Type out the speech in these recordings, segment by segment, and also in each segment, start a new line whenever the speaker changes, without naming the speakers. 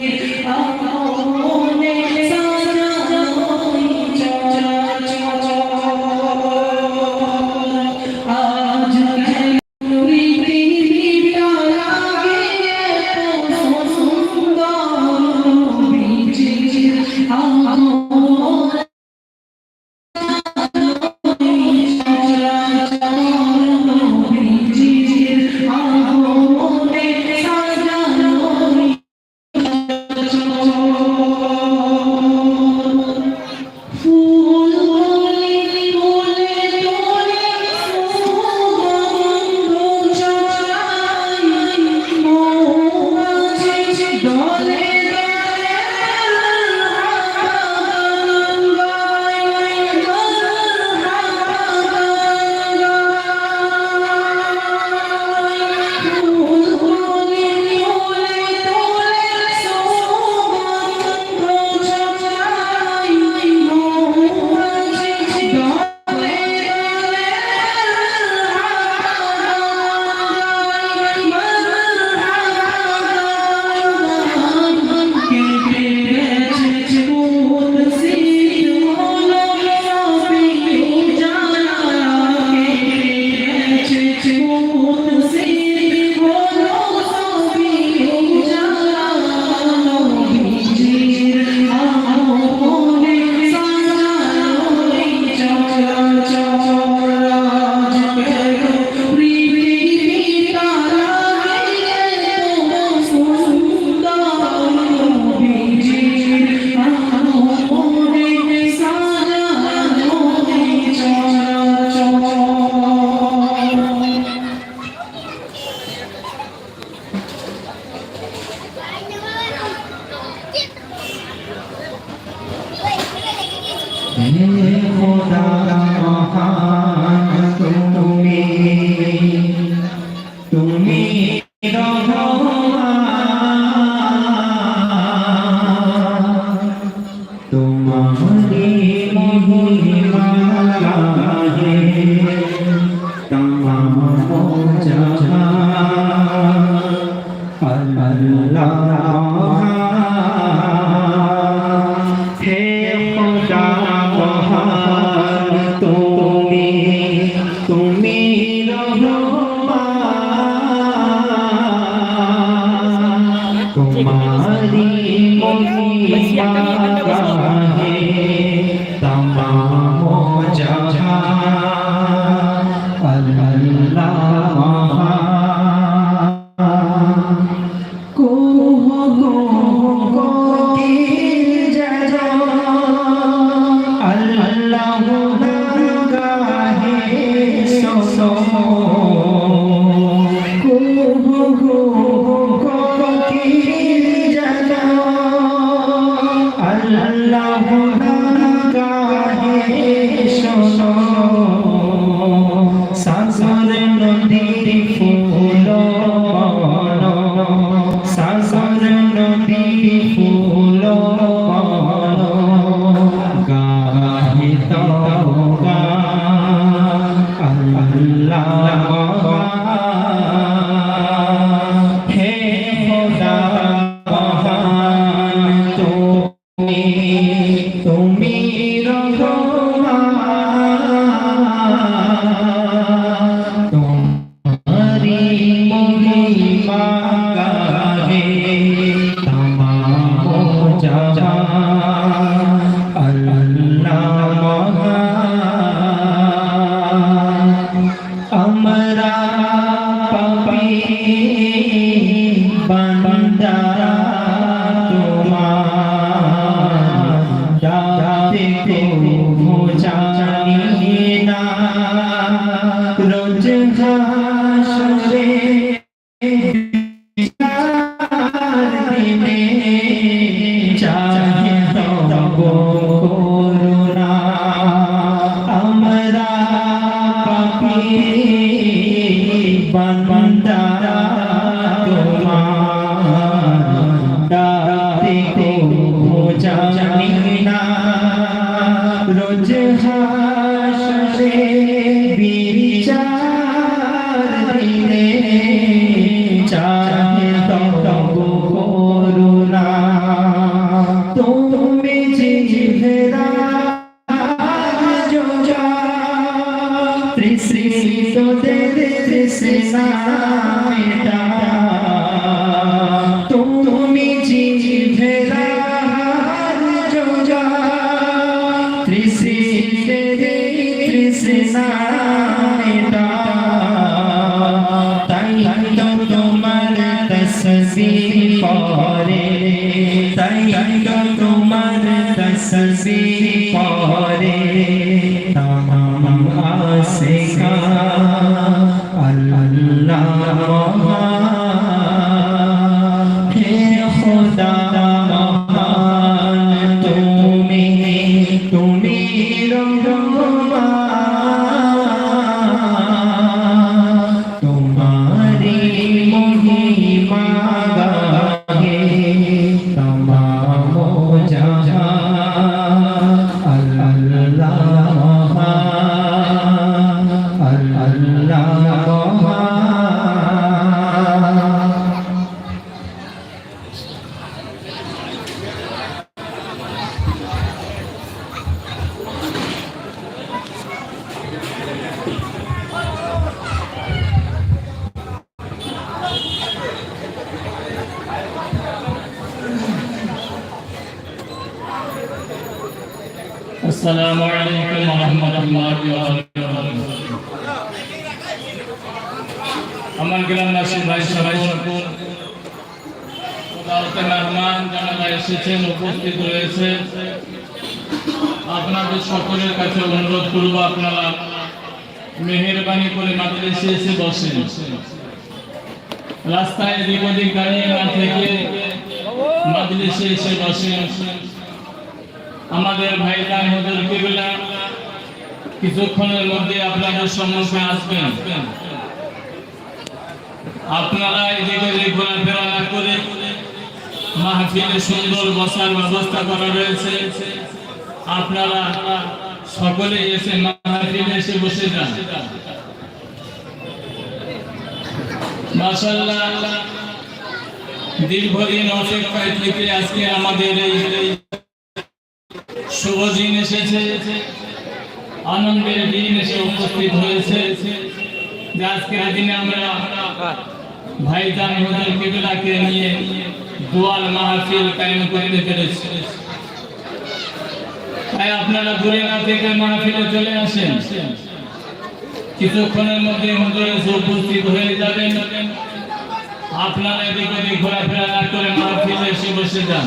Iyo. महिमा है तमाम जा ডাকতে কবু Sing for it, Tamam Asik Musa
السلام عليكم ورحمة الله وبركاته আমার গ্রামবাসী ভাই সবাই সকল আদালতে মেহমান যারা এসেছেন উপস্থিত রয়েছে আপনাদের সকলের কাছে অনুরোধ করব আপনারা মেহেরবানি করে মাদ্রাসে এসে বসেন রাস্তায় এদিক ওদিক দাঁড়িয়ে না থেকে মাদ্রাসে এসে বসেন আমাদের ভাইজান হুজুর কিবলা কিছুক্ষণের মধ্যে আপনাদের সম্মুখে আসবেন। আপনারা এদিকে ঘোরাফেরা করে মাহফিলে সুন্দর বসার ব্যবস্থা করা রয়েছে। আপনারা সকলে এসে মাহফিলে এসে বসে যান। মাশাআল্লাহ, দীর্ঘদিন অপেক্ষায় থেকে আজকে আমাদের এই শুভ দিন এসেছে। আনন্দের দিন এসে উপস্থিত হয়েছে। যে আজকের দিনে আমরা ভাইজান হুজুর কিবলাকে নিয়ে দোয়াল মাহফিল কায়েম করতে পেরেছি। তাই আপনারা দূরে না থেকে মাহফিলে চলে আসেন। কিছুক্ষণের মধ্যে হুজুর এসে উপস্থিত হয়ে যাবেন। আপনারা এদিক ঘোরাফেরা না করে মাহফিলে এসে বসে যান।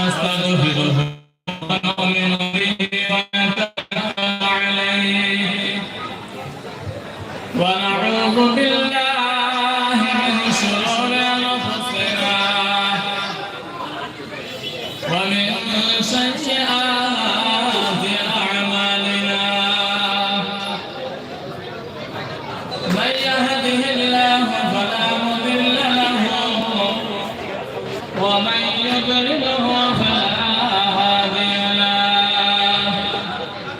ونستغفره ونؤمن به